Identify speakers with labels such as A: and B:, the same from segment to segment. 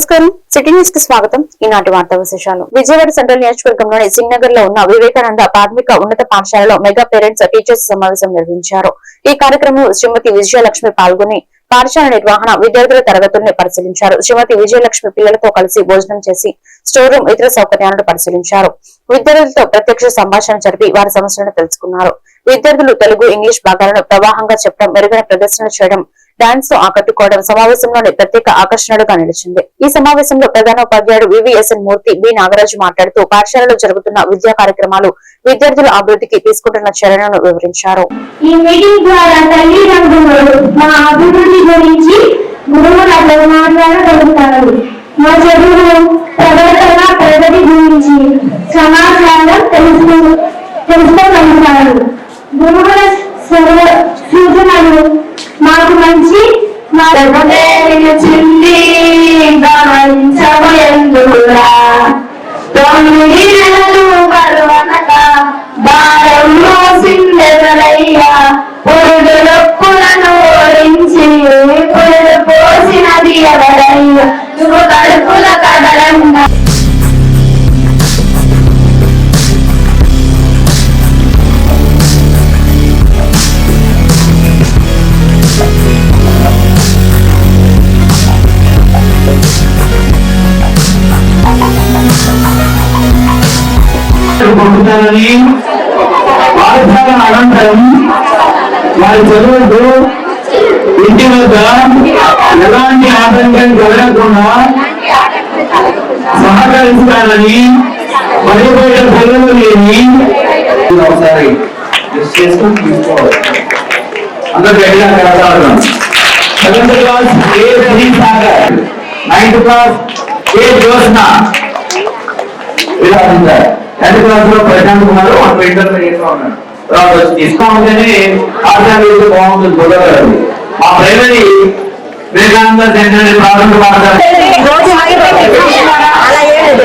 A: నమస్కారం. సిటీ న్యూస్కి స్వాగతం. ఈనాటి వార్తా విశేషాలు. విజయవాడ సెంట్రల్ నియోజకవర్గంలోని సింగ్నగర్లో ఉన్న వివేకానంద ప్రాథమిక ఉన్నత పాఠశాలలో మెగా పేరెంట్స్ టీచర్స్ సమావేశం నిర్వహించారు. ఈ కార్యక్రమంలో శ్రీమతి విజయలక్ష్మి పాల్గొని పాఠశాల నిర్వహణ విద్యార్థుల తరగతుల్ని పరిశీలించారు. శ్రీమతి విజయలక్ష్మి పిల్లలతో కలిసి భోజనం చేసి స్టోర్ రూమ్ ఇతర సౌకర్యాలను పరిశీలించారు. విద్యార్థులతో ప్రత్యక్ష సంభాషణ జరిపి వారి సమస్యలను తెలుసుకున్నారు. విద్యార్థులు తెలుగు ఇంగ్లీష్ భాగాలను ప్రవాహంగా చెప్పడం మెరుగైన ప్రదర్శన చేయడం డాన్స్తో ఆకట్టుకోవడం సమావేశంలోనే ప్రత్యేక ఆకర్షణలుగా నిలిచింది. ఈ సమావేశంలో ప్రధాన ఉపాధ్యాయుడు వివిఎస్ఎన్ మూర్తి బి నాగరాజు మాట్లాడుతూ పాఠశాలలో జరుగుతున్న విద్యా కార్యక్రమాలు విద్యార్థుల అభివృద్ధికి తీసుకుంటున్న చర్యలను వివరించారు.
B: ఈ మీటింగ్ ద్వారా తల్లిదండ్రులు మా అభివృద్ధి గురించి గురువులతో మాట్లాడగలుగుతారు. మా చదువు ప్రవర్తన ప్రగతి గురించి సమాచారం తెలుసు తెలుసుకోగలుగుతారు గురువుల
C: పొందుతారని పాఠశాల అనంతరం వారి చదువుకు ఇంటి వద్ద ఎలాంటి ఆటంకం కలగకుండా సహకరిస్తానని పడిపోయిన పిల్లలు లేని ఒకసారి just అందరూ గట్టిగా seventh class A Sri Sagar ninth class A Jyotna ఇలా ఉంటారు టెన్త్ క్లాస్లో ప్రశాంత్ కుమార్ మన ఇంటర్మీడియట్లో ఉన్నాడు. తర్వాత ఉంటేనే ఆచార్యులు బాగుంటుంది మా ప్రైమరీ వివేకానంద సెంటర్ ప్రాథమిక పాఠశాల.
D: రోజు ఇలాగే పెట్టండి. అలా ఏడదు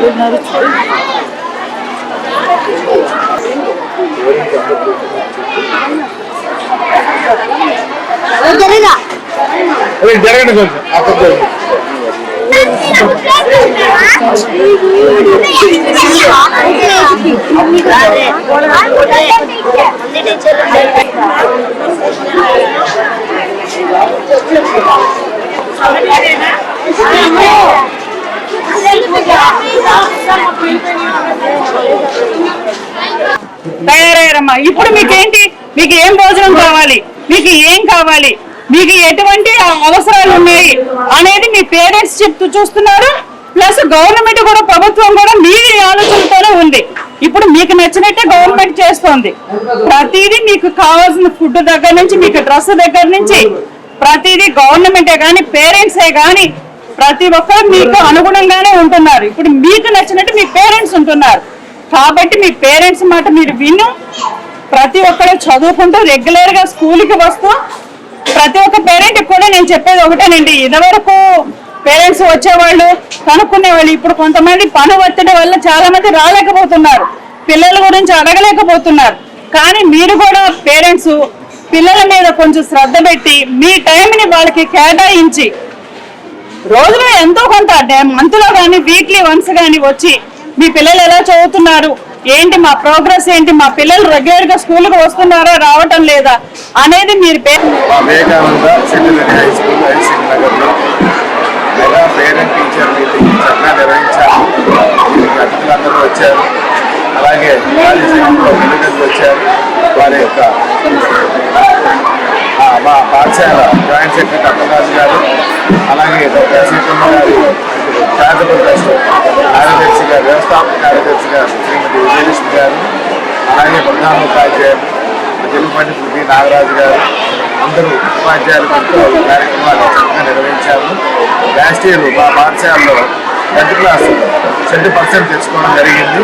D: ఇద్దరు కలిపి భోజనం స్టూడెంట్స్ ఎక్కడున్నారు
C: జరగండి కొంచెం అక్కడ
B: అదే
E: తయారయ్యారమ్మా. ఇప్పుడు మీకేంటి? మీకు ఏం భోజనం కావాలి? మీకు ఏం కావాలి? మీకు ఎటువంటి అవసరాలు ఉన్నాయి అనేది మీ పేరెంట్స్ చెప్తూ చూస్తున్నారు. ప్లస్ గవర్నమెంట్ కూడా ప్రభుత్వం కూడా మీ ఆలోచనతోనే ఉంది. ఇప్పుడు మీకు నచ్చినట్టే గవర్నమెంట్ చేస్తోంది. ప్రతిదీ మీకు కావాల్సిన ఫుడ్ దగ్గర నుంచి మీకు డ్రెస్ దగ్గర నుంచి ప్రతిదీ గవర్నమెంటే కానీ పేరెంట్సే కానీ ప్రతి ఒక్కరు మీకు అనుగుణంగానే ఉంటున్నారు. ఇప్పుడు మీకు నచ్చినట్టు మీ పేరెంట్స్ ఉంటున్నారు. కాబట్టి మీ పేరెంట్స్ మాట మీరు విను. ప్రతి ఒక్కరు చదువుకుంటూ రెగ్యులర్గా స్కూల్కి వస్తూ ప్రతి ఒక్క పేరెంట్ కూడా నేను చెప్పేది ఒకటేనండి. ఇదివరకు పేరెంట్స్ వచ్చేవాళ్ళు కనుక్కునేవాళ్ళు. ఇప్పుడు కొంతమంది పని ఒత్తిడి వల్ల చాలా మంది రాలేకపోతున్నారు. పిల్లల గురించి అడగలేకపోతున్నారు. కానీ మీరు కూడా పేరెంట్స్ పిల్లల మీద కొంచెం శ్రద్ధ పెట్టి మీ టైంని వాళ్ళకి కేటాయించి రోజులో ఎంతో కొంత మంత్లో కానీ వీక్లీ వన్స్ కానీ వచ్చి మీ పిల్లలు ఎలా చదువుతున్నారు? ఏంటి మా ప్రోగ్రెస్ ఏంటి? మా పిల్లలు రెగ్యులర్గా స్కూల్కు వస్తున్నారా రావటం లేదా? అనేది మీరు
F: Vivekananda high school mega parent teacher meeting చక్కగా నిర్వహించారు. వచ్చారు. అలాగే వచ్చారు. వారి యొక్క మా పాఠశాల జాయింట్ సెక్రటరీ అప్పగాజు గారు అలాగే డాక్టర్ సీతమ్మ గారు చారిటబుల్ ట్రస్ట్ కార్యదర్శి గారు వ్యవస్థాపక కార్యదర్శి గారు శ్రీమతి విజయలక్ష్మి గారు అలాగే ప్రధాన ఉపాధ్యాయులు తెలుగు పండితులు బి. నాగరాజు గారు అందరూ ఉపాధ్యాయులతో కార్యక్రమాలు చక్కగా నిర్వహించాము లాస్ట్ ఇయర్ మా పాఠశాలలో టెన్త్ క్లాస్ సెవెంటీ పర్సెంట్ తెచ్చుకోవడం జరిగింది.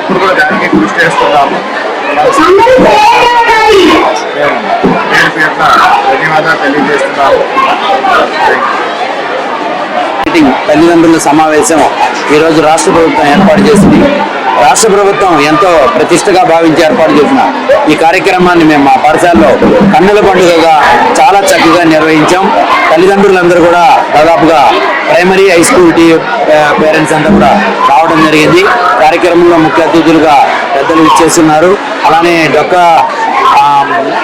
F: ఇప్పుడు కూడా దానికి కృషి చేస్తున్నాము. ధన్యవాదాలు తెలియజేస్తున్నాము
C: తల్లిదండ్రుల సమావేశం ఈరోజు రాష్ట్ర ప్రభుత్వం ఏర్పాటు చేసింది. రాష్ట్ర ప్రభుత్వం ఎంతో ప్రతిష్టగా భావించి ఏర్పాటు చేసిన ఈ కార్యక్రమాన్ని మేము మా పాఠశాలలో కన్నుల పండుగగా చాలా చక్కగా నిర్వహించాం. తల్లిదండ్రులందరూ కూడా దాదాపుగా ప్రైమరీ హై స్కూల్ టీ పేరెంట్స్ అంతా కూడా రావడం జరిగింది. కార్యక్రమంలో ముఖ్య అతిథులుగా పెద్దలు ఇచ్చేస్తున్నారు అలానే డొక్క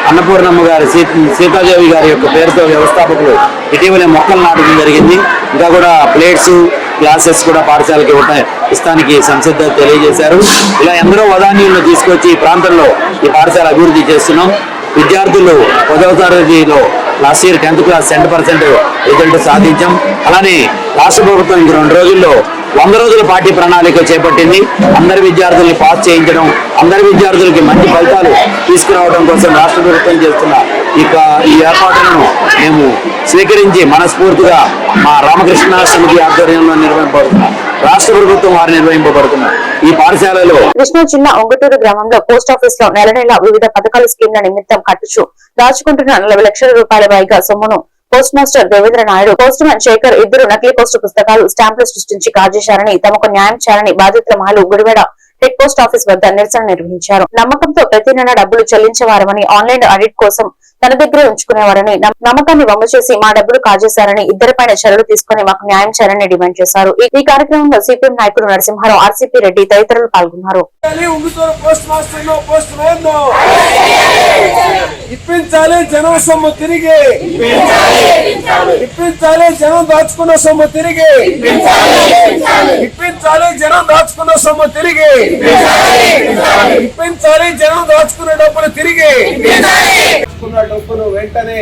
C: అన్నపూర్ణమ్మ గారి సీతాదేవి గారి యొక్క పేరుతో వ్యవస్థాపకులు ఇటీవలే మొక్కలు నాటడం జరిగింది. ఇంకా కూడా ప్లేట్స్ గ్లాసెస్ కూడా పాఠశాలకి ఇవ్వటం ఇస్తానికి సంసిద్ధత తెలియజేశారు. ఇలా ఎందరో వదానీయులను తీసుకొచ్చి ఈ ప్రాంతంలో ఈ పాఠశాల అభివృద్ధి చేస్తున్నాం. విద్యార్థులు పదవ తరగతిలో last year tenth class seventy percent result సాధించాం. అలానే రాష్ట్ర ప్రభుత్వం ఇంక రెండు రోజుల్లో వంద రోజుల పార్టీ ప్రణాళిక చేపట్టింది. అందరి విద్యార్థుల్ని పాస్ చేయించడం అందరి విద్యార్థులకి మంచి ఫలితాలు తీసుకురావడం కోసం రాష్ట్ర ప్రభుత్వం చేస్తున్న ఇక ఈ ఏర్పాట్లను మేము స్వీకరించి మనస్ఫూర్తిగా మా రామకృష్ణ సమితి ఆధ్వర్యంలో నిర్వహింపబడుతున్నాం. రాష్ట్ర ప్రభుత్వం వారు నిర్వహింపబడుతున్నారు. ఈ పాఠశాలలో
A: కృష్ణా జిల్లా ఒంగటూరు గ్రామంలో పోస్ట్ ఆఫీస్లో నెల నెల వివిధ పథకాల స్కీమ్ల నిమిత్తం కట్టుచు దాచుకుంటున్న నలభై లక్షల రూపాయల పైగా సొమ్మును postmaster Devendra Naidu postman Shekhar ఇద్దరు నకిలీ పోస్టు పుస్తకాలు స్టాంపులు సృష్టించి కాజేశారని తమకు న్యాయం చేయాలని బాధితుల మహిళలు గుడివేడ హెడ్ పోస్ట్ ఆఫీస్ వద్ద నిరసన నిర్వహించారు. నమ్మకంతో ప్రతి నెల డబ్బులు చెల్లించేవారమని ఆన్లైన్ ఆడిట్ కోసం తన దగ్గర ఉంచుకునేవారని నమ్- నమ్మకాన్ని వమ్ము చేసి మా డబ్బులు కాజేశారని ఇద్దరిపైన చర్యలు తీసుకుని మాకు న్యాయం చేయాలని డిమాండ్ చేశారు. ఈ- ఈ కార్యక్రమంలో సిపిఎం నాయకుడు నరసింహారావు ఆర్సీపీ రెడ్డి తదితరులు పాల్గొన్నారు.
G: ఉంగుతూరు పోస్ట్ మాస్టర్ను ఇప్పించాలి జనం సొమ్ము తిరిగి. ఇప్పించాలి జనం దాచుకున్న సొమ్ము తిరిగి. ఇప్పించాలి జనం దాచుకున్న సొమ్ము తిరిగి. ఇప్పించాలి జనం దాచుకున్న డబ్బులు తిరిగి. దాచుకున్న డబ్బులు వెంటనే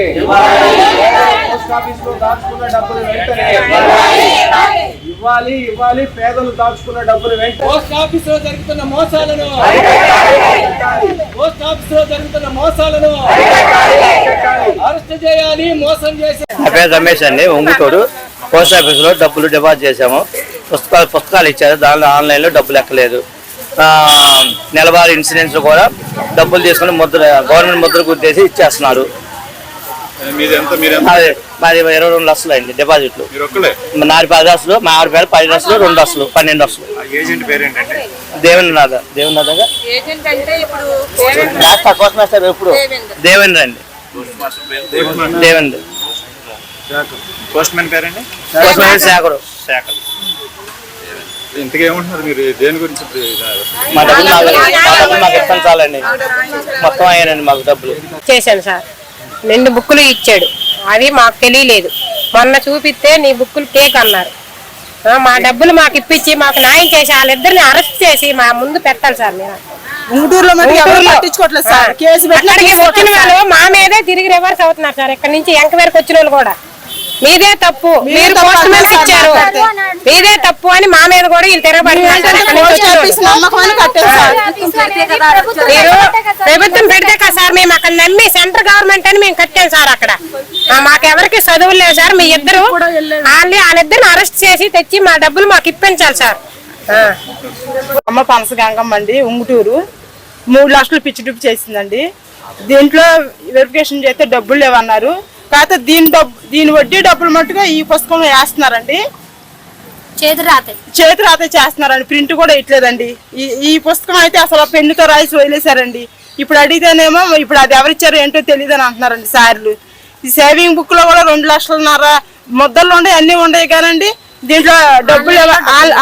G: పోస్ట్ ఆఫీస్లో దాచుకున్న డబ్బులు వెంటనే ఇవ్వాలి ఇవ్వాలి. పేదలు దాచుకున్న డబ్బులు వెంటనే
H: పోస్ట్ ఆఫీస్లో జరుగుతున్న మోసాలను పోస్ట్ ఆఫీస్లో జరుగుతున్న మోసాలను అరెస్ట్ చేయాలి మోసం చేసి
I: పేరు రమేష్ అండి ఒంగుతోడు పోస్ట్ ఆఫీస్లో డబ్బులు డిపాజిట్ చేశాము. పుస్తకాలు పుస్తకాలు ఇచ్చారు. దానిలో ఆన్లైన్లో డబ్బులు ఎక్కలేదు. ఆ, నెలవారీ ఇన్సూరెన్స్ కూడా డబ్బులు తీసుకుని ముద్ర గవర్నమెంట్ ముద్ర గుర్తేసి ఇచ్చేస్తున్నారు.
F: మీది
I: ఇరవై రెండు లక్షలు అయింది డిపాజిట్లు. నాలుగు పది లక్షలు మా ఆవిడ పేరు పది లక్షలు రెండు లక్షలు పన్నెండు లక్షలు.
F: ఆ ఏజెంట్ పేరు ఏంటంటే
I: Devendranath Devendranath master postmaster ఎప్పుడు? దేవేంద్ర. అండి. దేవేంద్ర.
F: పోస్ట్ మ్యాన్ పేరండి
I: పోస్ట్ మాస్టర్ శేఖరు
F: శాఖలు. ఇంతగా ఏమంటున్నారు మీరు? దేని గురించి ఇప్పుడు
I: మా డబ్బులు మాకు మా డబ్బులు మాకు ఇస్తాను చాలండి. మొత్తం అయ్యానండి మాకు డబ్బులు.
J: చేశాను సార్. రెండు బుక్కులు ఇచ్చాడు. అవి మాకు తెలియలేదు. మొన్న చూపిస్తే నీ బుక్కులు కేక్ అన్నారు. మా డబ్బులు మాకు ఇప్పించి మాకు న్యాయం చేసి వాళ్ళిద్దరిని అరెస్ట్ చేసి మా ముందు పెట్టాలి సార్ మీరు.
D: పట్టించుకోవట్లేదు సార్? కేసు పెట్టినా.
J: వాళ్ళు మా మీదే తిరిగి రివర్స్ అవుతున్నారు సార్. ఇక్కడ నుంచి ఎంక్వైరీకి వచ్చిన వాళ్ళు కూడా. మీదే తప్పు. మీరు పోస్ట్ మ్యాన్ ఇచ్చారు. మీదే తప్పు అని మా మీద కూడా వీళ్ళు తిరగబడుతున్నారు మీరు ప్రభుత్వం పెడితే కదా సార్ మేము అక్కడ నమ్మి సెంట్రల్ గవర్నమెంట్ అని మేము కట్టాం సార్ అక్కడ. మాకెవరికి చదువులు లేవు సార్. మీ ఇద్దరు వాళ్ళని వాళ్ళిద్దరిని అరెస్ట్ చేసి తెచ్చి మా డబ్బులు మాకు ఇప్పించాలి సార్. ఆ.
D: అమ్మ పనస గంగమ్మ అండి ఉంగుటూరు. మూడు లక్షలు పిచ్చి చేసిందండి. దీంట్లో వెరిఫికేషన్ చేస్తే డబ్బులు లేవన్నారు. కాకపోతే దీని డబ్బు దీని వడ్డీ డబ్బులు మట్టుగా ఈ పుస్తకంలో వేస్తున్నారండి.
K: చేతి రాతే.
D: చేతి రాతే చేస్తున్నారండి. ప్రింట్ కూడా ఇట్లేదండి ఈ ఈ పుస్తకం అయితే అసలు పెన్నుతో రాసి వదిలేశారండి. ఇప్పుడు అడిగితేనేమో ఇప్పుడు అది ఎవరిచ్చారో ఏంటో తెలియదు అని అంటున్నారండి సార్లు. ఈ సేవింగ్ బుక్లో కూడా రెండు లక్షలున్నర ముద్దలు ఉండే అన్ని ఉన్నాయి కానండి దీంట్లో డబ్బులు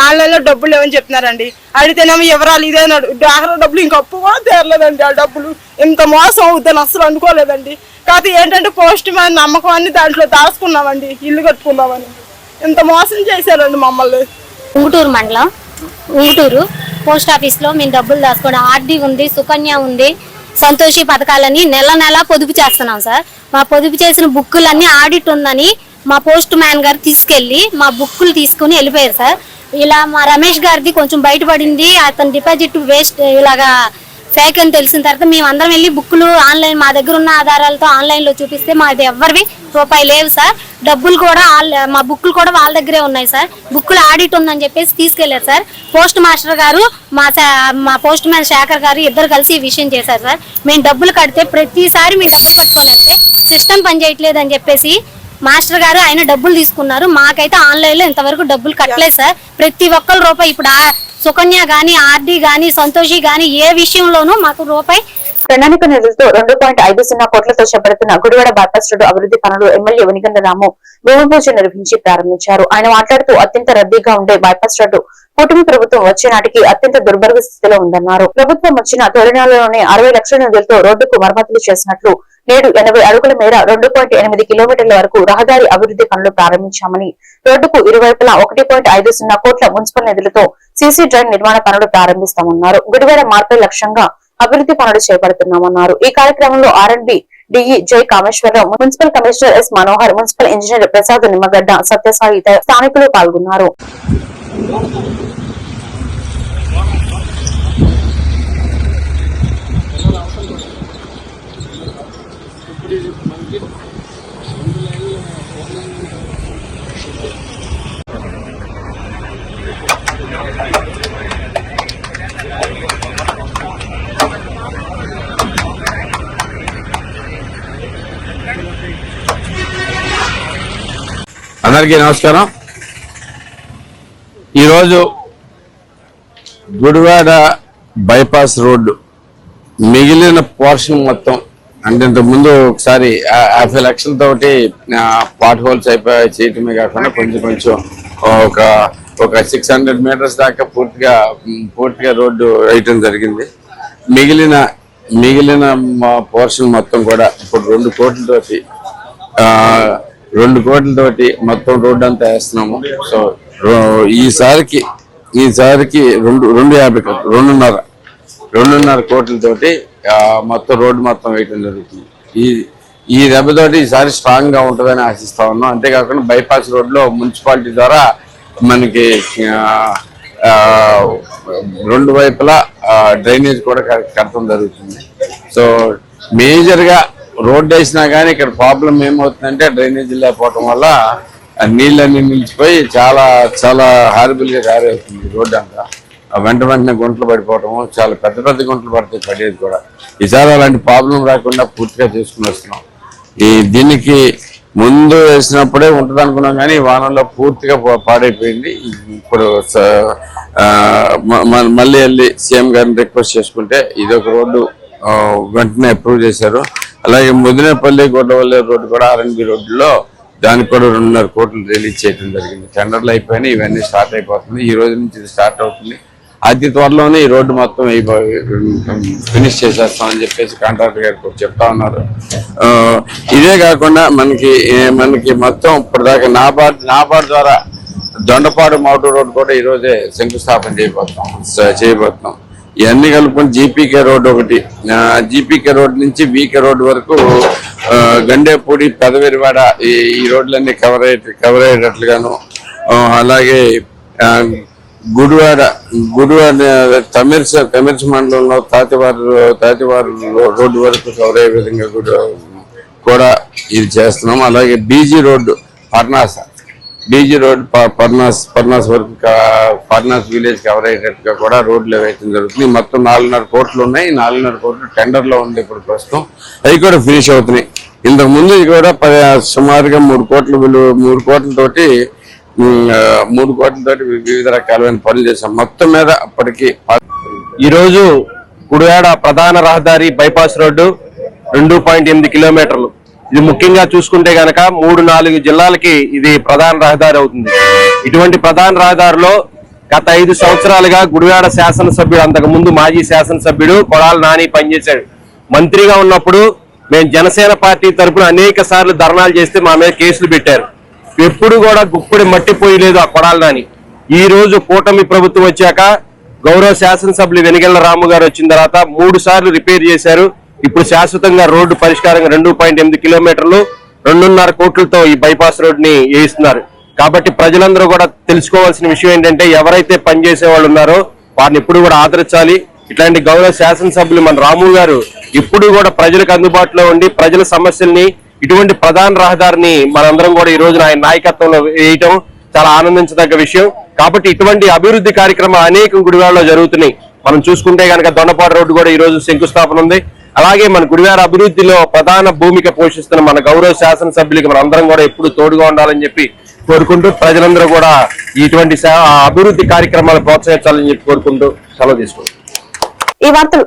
D: ఆన్లైన్లో డబ్బులు లేవని చెప్తున్నారండి. అడిగితేనేమో ఎవరాలు ఇదే డాక్టర్ డబ్బులు ఇంక అప్పు కూడా తీరలేదండి. ఆ డబ్బులు ఇంత మోసం అవుద్దని అసలు అనుకోలేదండి. కాకపోతే ఏంటంటే పోస్ట్ మ్యాన్ నమ్మకం అన్ని దాంట్లో దాచుకున్నామండి ఇల్లు కట్టుకున్నామని. ఇంత మోసం చేశారండి మమ్మల్ని.
K: ఉంగుటూరు మండలం ఉంగుటూరు పోస్ట్ ఆఫీస్లో మేము డబ్బులు దాచుకోవడం ఆర్డీ ఉంది సుకన్య ఉంది సంతోషి పథకాలని నెల నెల పొదుపు చేస్తున్నాం సార్. మా పొదుపు చేసిన బుక్కులన్నీ ఆడిట్ ఉందని మా పోస్ట్ మ్యాన్ గారు తీసుకెళ్ళి మా బుక్కులు తీసుకుని వెళ్ళిపోయారు సార్. ఇలా మా రమేష్ గారిది కొంచెం బయటపడింది అతని డిపాజిట్ వేస్ట్ ఇలాగా ఫేక్ అని తెలిసిన తర్వాత మేము అందరం వెళ్ళి బుక్కులు ఆన్లైన్ మా దగ్గర ఉన్న ఆధారాలతో ఆన్లైన్లో చూపిస్తే మాది ఎవరివి రూపాయి లేవు సార్. డబ్బులు కూడా వాళ్ళ- మా బుక్కులు కూడా వాళ్ళ దగ్గరే ఉన్నాయి సార్. బుక్కులు ఆడిట్ ఉందని చెప్పేసి తీసుకెళ్ళారు సార్. పోస్ట్ మాస్టర్ గారు మా మా పోస్ట్ మ్యాన్ శేఖర్ గారు ఇద్దరు కలిసి ఈ విషయం చేశారు సార్. మేము డబ్బులు కడితే ప్రతిసారి మేము డబ్బులు పట్టుకొని వెళ్తే సిస్టమ్ పనిచేయట్లేదు అని చెప్పేసి మాస్టర్ గారు ఆయన డబ్బులు తీసుకున్నారు. మాకైతే ఆన్లైన్లో ఇంతవరకు డబ్బులు కట్టలేదు సార్. ప్రతి ఒక్కరు రూపాయి ఇప్పుడు సుకన్య గాని ఆర్డీ గాని సంతోషి గాని ఏ విషయంలోనూ మాకు రూపాయి
A: ప్రణాళిక నిధులతో రెండు పాయింట్ ఐదు సున్నా కోట్లతో చేపడుతున్న గుడివాడ బైపాస్ రోడ్డు అభివృద్ధి పనులు ఎమ్మెల్యే ఉనిగంద రాము భూమి పూజ నిర్వహించి ప్రారంభించారు. ఆయన మాట్లాడుతూ అత్యంత రద్దీగా ఉండే బైపాస్ రోడ్డు కూటమి ప్రభుత్వం వచ్చే నాటికి అత్యంత దుర్భర స్థితిలో ఉందన్నారు. ప్రభుత్వం వచ్చిన తొలినాలలోనే అరవై లక్షల నిధులతో రోడ్డుకు మరమ్మతులు చేసినట్లు నేడు ఎనభై అడుగుల మేర రెండు పాయింట్ ఎనిమిది కిలోమీటర్ల వరకు రహదారి అభివృద్ధి పనులు ప్రారంభించామని రోడ్డుకు ఇరువైపులా ఒకటి పాయింట్ ఐదు సున్నా కోట్ల మున్సిపల్ నిధులతో సీసీ డ్రైన్ నిర్మాణ పనులు ప్రారంభిస్తామన్నారు. గుడివాడ మార్పే లక్ష్యంగా అభివృద్ధి పనులు చేపడుతున్నామన్నారు. ఈ కార్యక్రమంలో R and B DE Jai Kameswararao municipal commissioner S Manohar municipal engineer Prasad Nimmagadda Satyasai స్థానికులు పాల్గొన్నారు.
L: అందరికీ నమస్కారం. ఈరోజు గుడివాడ బైపాస్ రోడ్డు మిగిలిన పోర్షన్ మొత్తం అంటే ఇంతకు ముందు ఒకసారి యాభై లక్షలతోటి పాట్ హోల్స్ అయిపోయి చేయటమే కాకుండా కొంచెం కొంచెం ఒక ఒక సిక్స్ హండ్రెడ్ మీటర్స్ దాకా పూర్తిగా పూర్తిగా రోడ్డు వేయటం జరిగింది. మిగిలిన మిగిలిన పోర్షన్ మొత్తం కూడా ఇప్పుడు రెండు కోట్లతోటి రెండు కోట్లతోటి మొత్తం రోడ్డు అంతా వేస్తున్నాము. సో రో- ఈసారికి ఈసారికి రెండు రెండు యాభై కోట్లు రెండున్నర రెండున్నర కోట్లతోటి మొత్తం రోడ్డు మొత్తం వేయటం జరుగుతుంది. ఈ ఈ దెబ్బతోటి ఈసారి స్ట్రాంగ్గా ఉంటుందని ఆశిస్తా ఉన్నాం. అంతేకాకుండా బైపాస్ రోడ్లో మున్సిపాలిటీ ద్వారా మనకి రెండు వైపులా డ్రైనేజ్ కూడా కడతం కట్టడం జరుగుతుంది. సో మేజర్గా రోడ్డు రోడ్ వేసినా కానీ ఇక్కడ ప్రాబ్లం ఏమవుతుందంటే డ్రైనేజ్ లేకపోవటం వల్ల నీళ్ళన్నీ నిలిచిపోయి చాలా చాలా హారిబుల్గా తయారవుతుంది రోడ్డు అంతా. వెంట వెంటనే గుంటలు పడిపోవటము చాలా పెద్ద పెద్ద గుంటలు పడతాయి పడేది కూడా. ఈసారి అలాంటి ప్రాబ్లం రాకుండా పూర్తిగా చేసుకుని వస్తున్నాం. ఈ దీనికి ముందు వేసినప్పుడే ఉంటుంది అనుకున్నాం కానీ ఈ వానంలో పూర్తిగా పాడైపోయింది. ఇప్పుడు మళ్ళీ వెళ్ళి సీఎం గారిని రిక్వెస్ట్ చేసుకుంటే ఇదొక రోడ్డు వెంటనే అప్రూవ్ చేశారు. అలాగే ముదినేపల్లి గొడ్డవల్లి రోడ్డు కూడా ఆర్ఎన్బి రోడ్డులో దానికి కూడా రెండున్నర కోట్లు రిలీజ్ చేయడం జరిగింది. టెండర్లు అయిపోయినాయి ఇవన్నీ స్టార్ట్ అయిపోతుంది ఈ రోజు నుంచి ఇది స్టార్ట్ అవుతుంది. అతి త్వరలోనే ఈ రోడ్డు మొత్తం ఫినిష్ చేసేస్తామని చెప్పేసి కాంట్రాక్టర్ గారు కూడా చెప్తా ఉన్నారు. ఇదే కాకుండా మనకి మనకి మొత్తం ఇప్పటిదాకా నాబార్డ్ నాబార్డ్ ద్వారా దొండపాడు మౌటూర్ రోడ్డు కూడా ఈ రోజే శంకుస్థాపన చేయబోతున్నాం చేయబోతున్నాం. ఇవన్నీ కలుపుకొని జీపీకే రోడ్ ఒకటి. జీపీకే రోడ్ నుంచి వీకే రోడ్ వరకు గండేపూడి పెదవిరివాడ ఈ ఈ రోడ్లన్నీ కవర్ అయ్యే కవర్ అయ్యేటట్లుగాను అలాగే గుడివాడ గుడివాడ తమిర్స తమిర్స మండలంలో తాతివారు తాతివారు రోడ్డు వరకు కవర్ అయ్యే విధంగా కూడా కూడా ఇది చేస్తున్నాం. అలాగే BG road Parnasa BG road ప- పర్నాస్ పర్నాస్ వరకు పర్నాస్ విలేజ్ కవర్ అయ్యేటట్టుగా కూడా రోడ్లు వేయటం జరుగుతుంది మొత్తం నాలుగున్నర కోట్లు ఉన్నాయి. నాలుగున్నర కోట్లు టెండర్లో ఉంది ఇప్పుడు ప్రస్తుతం. అవి కూడా ఫినిష్ అవుతున్నాయి. ఇంతకు ముందు ఇది కూడా ప- సుమారుగా మూడు కోట్ల విలువ మూడు కోట్లతోటి మూడు కోట్లతోటి వివిధ రకాలైన పనులు చేశాం. మొత్తం మీద అప్పటికి
M: ఈరోజు గుడివాడ ప్రధాన రహదారి బైపాస్ రోడ్డు రెండు పాయింట్ ఎనిమిది కిలోమీటర్లు. ఇది ముఖ్యంగా చూసుకుంటే గనక మూడు నాలుగు జిల్లాలకి ఇది ప్రధాన రహదారి అవుతుంది. ఇటువంటి ప్రధాన రహదారిలో గత ఐదు సంవత్సరాలుగా గుడివాడ శాసనసభ్యుడు అంతకు ముందు మాజీ శాసనసభ్యుడు కొడాల నాని పనిచేశాడు. మంత్రిగా ఉన్నప్పుడు మేము జనసేన పార్టీ తరపున అనేక సార్లు ధర్నాలు చేస్తే మా మీద కేసులు పెట్టారు. ఎప్పుడు కూడా గుప్పడి మట్టిపోయలేదు ఆ కొడాల నాని. ఈ రోజు కూటమి ప్రభుత్వం వచ్చాక గౌరవ శాసనసభ్యులు వెనిగళ్ళ రాము గారు వచ్చిన తర్వాత మూడు సార్లు రిపేర్ చేశారు. ఇప్పుడు శాశ్వతంగా రోడ్డు పరిష్కారంగా రెండు పాయింట్ ఎనిమిది కిలోమీటర్లు రెండున్నర కోట్లతో ఈ బైపాస్ రోడ్ని వేయిస్తున్నారు. కాబట్టి ప్రజలందరూ కూడా తెలుసుకోవాల్సిన విషయం ఏంటంటే ఎవరైతే పనిచేసే వాళ్ళు ఉన్నారో వారిని ఎప్పుడు కూడా ఆదరించాలి. ఇట్లాంటి గౌరవ శాసనసభ్యులు మన రాము గారు ఇప్పుడు కూడా ప్రజలకు అందుబాటులో ఉండి ప్రజల సమస్యల్ని ఇటువంటి ప్రధాన రహదారిని మనందరం కూడా ఈ రోజున ఆయన నాయకత్వంలో వేయటం చాలా ఆనందించదగ్గ విషయం. కాబట్టి ఇటువంటి అభివృద్ధి కార్యక్రమాలు అనేకం గుడివాడలో జరుగుతున్నాయి. మనం చూసుకుంటే కనుక దొండపాడు రోడ్డు కూడా ఈ రోజు శంకుస్థాపన ఉంది. అలాగే మన గుడివార అభివృద్ధిలో ప్రధాన భూమిక పోషిస్తున్న మన గౌరవ శాసనసభ్యులకి మన అందరం కూడా ఎప్పుడు తోడుగా ఉండాలని చెప్పి కోరుకుంటూ ప్రజలందరూ కూడా ఇటువంటి అభివృద్ధి కార్యక్రమాలు ప్రోత్సహించాలని చెప్పి కోరుకుంటూ సెలవు తీసుకుంటాం
A: ఈ వార్తలు